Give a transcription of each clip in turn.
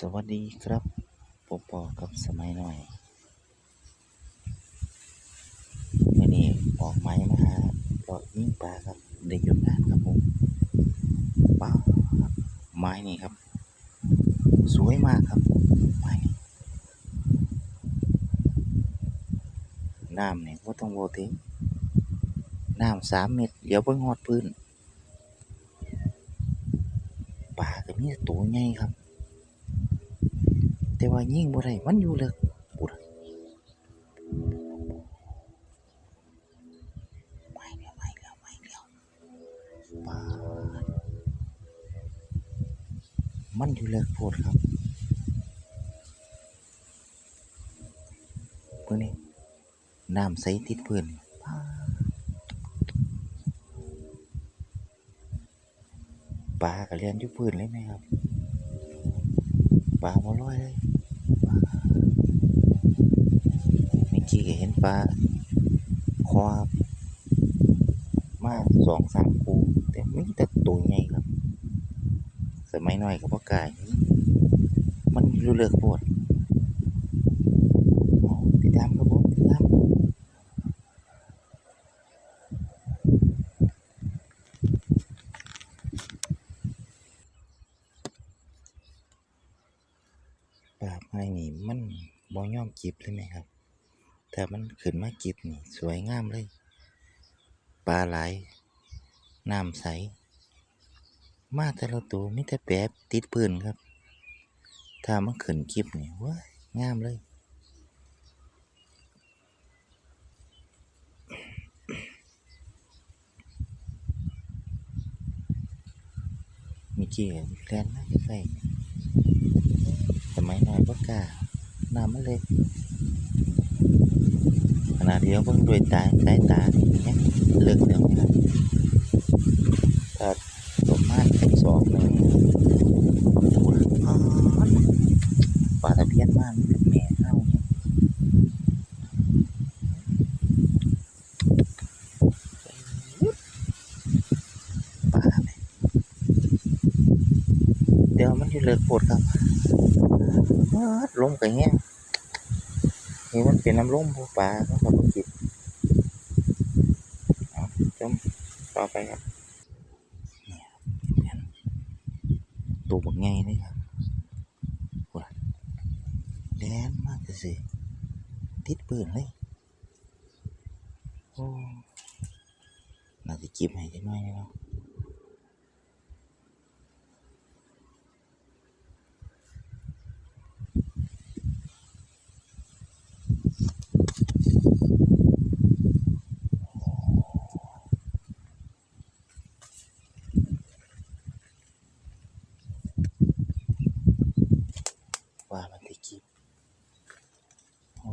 สวัสดีครับปอปอกับสมัยหน่อยวันนี้ออกไม้มาหาเลาะยิงปลาครับได้หยุดงานครับผมป้าไม้นี่ครับ สวยมากครับไม้นี่น้ำเนี่ยว่าต้องโวทิ้งน้ำสามเม็ดเดี๋ยวเพิ่งหอดพื้นปลาก็มีตัวใหญ่ครับ แต่ว่ายิ่งบ่ได้มันอยู่เลิกปุดไม่แล้วไม่แล้วไม่แล้วปามันอยู่เลิกโพดครับเพื่อนี่น้ำใสติดพื้นปาปลากระเรียนอยู่พื้นเลยไหมครับ ปลาบ่ลอยเลยเมื่อกี้ก็เห็นปลาคอมาสองสามคูแต่มีแต่ตัวใหญ่ครับ สมัยน้อยก็บ่กล้ายนีมันรู้เลือกปวดเอาติดตามครับผมติดตาม ปลาไม้นี่มันบ่ยอมจิบเลยไหมครับ แต่มันขึ้นมาจิบนี่สวยงามเลย ปลาไหลายน้ำใส มาแต่ละตัวมีแต่แปบติดพื้นครับ ถ้ามันขึ้นจิบนี่ว้ายงามเลยมีเกี่ยแลนมาใกล้ ๆสมัยน้อยบ่กล้าน้ำมันเล็กขณะเดียวเบิ่งด้วยตาสายตาเนี่ยเลิกเรื่องนี้นะถ้าประมาณสักสองหนึ่งปลาตะเพียนมากเป็นแม่เฮาเนี่ยปาเดี๋ยวมันจะเลิกโคตรครับ ลมก็แห้งนี่มันเป็นน้ำร่มผู้ปลาต้องทำกิจเอาจมต่อไปครับนี่ตัวบักไงเลยครับว้าแดนมากเลยสิติดปืนเลยโอ้น่าจะจิบให้จักหน่อยเนาะ ว่ามันจะจิบโอ้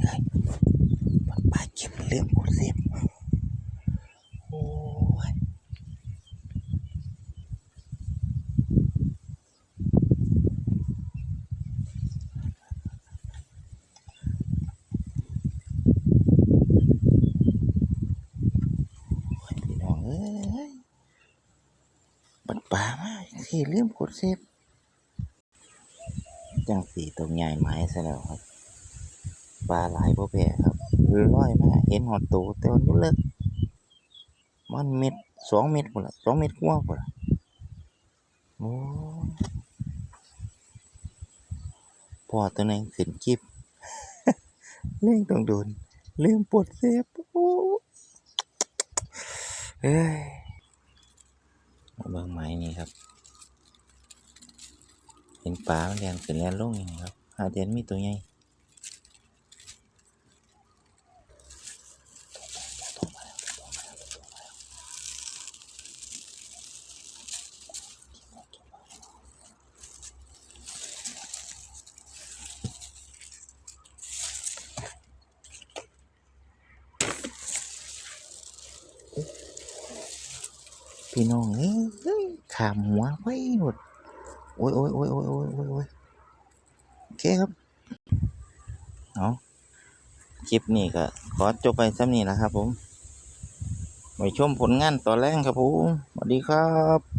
เลยมันปลาเก็บเรื่องหมดเสียบโอ้ย โอ้ยพี่น้องเอ้ย มันป่ามากที่เลื่อมกดเซฟจังสีตรงใหญ่ไม้ซะแล้วครับปลาหลายพ่อแพรครับร้อยมาเห็นหอดตัวแต่มันบ่เลิกมันเม็ดสองเม็ดพุ่นละสองเม็ดกว่าพุ่นละโอ้พอตัวนึงขึ้นจิบเล่งต้องโดนเลื่อมปวดเซฟโอ้เฮ้ย เบิ่งไม้นี่ครับ เห็นปลามันเรียนขึ้นเรียนลงอย่างนี้ครับหาเดียนมีตัวใหญ่ พี่น้องเอ้ยขามหัวไว้หมดโอ้ยโอ้ยโอ้ยโอ้ยโอ้ยโอ้ยโอ้ยโอเคครับเอาคลิปนี้ก็ขอจบไปสักนี้นะครับผมไปชมผลงานต่อแรงครับผมสวัสดีครับ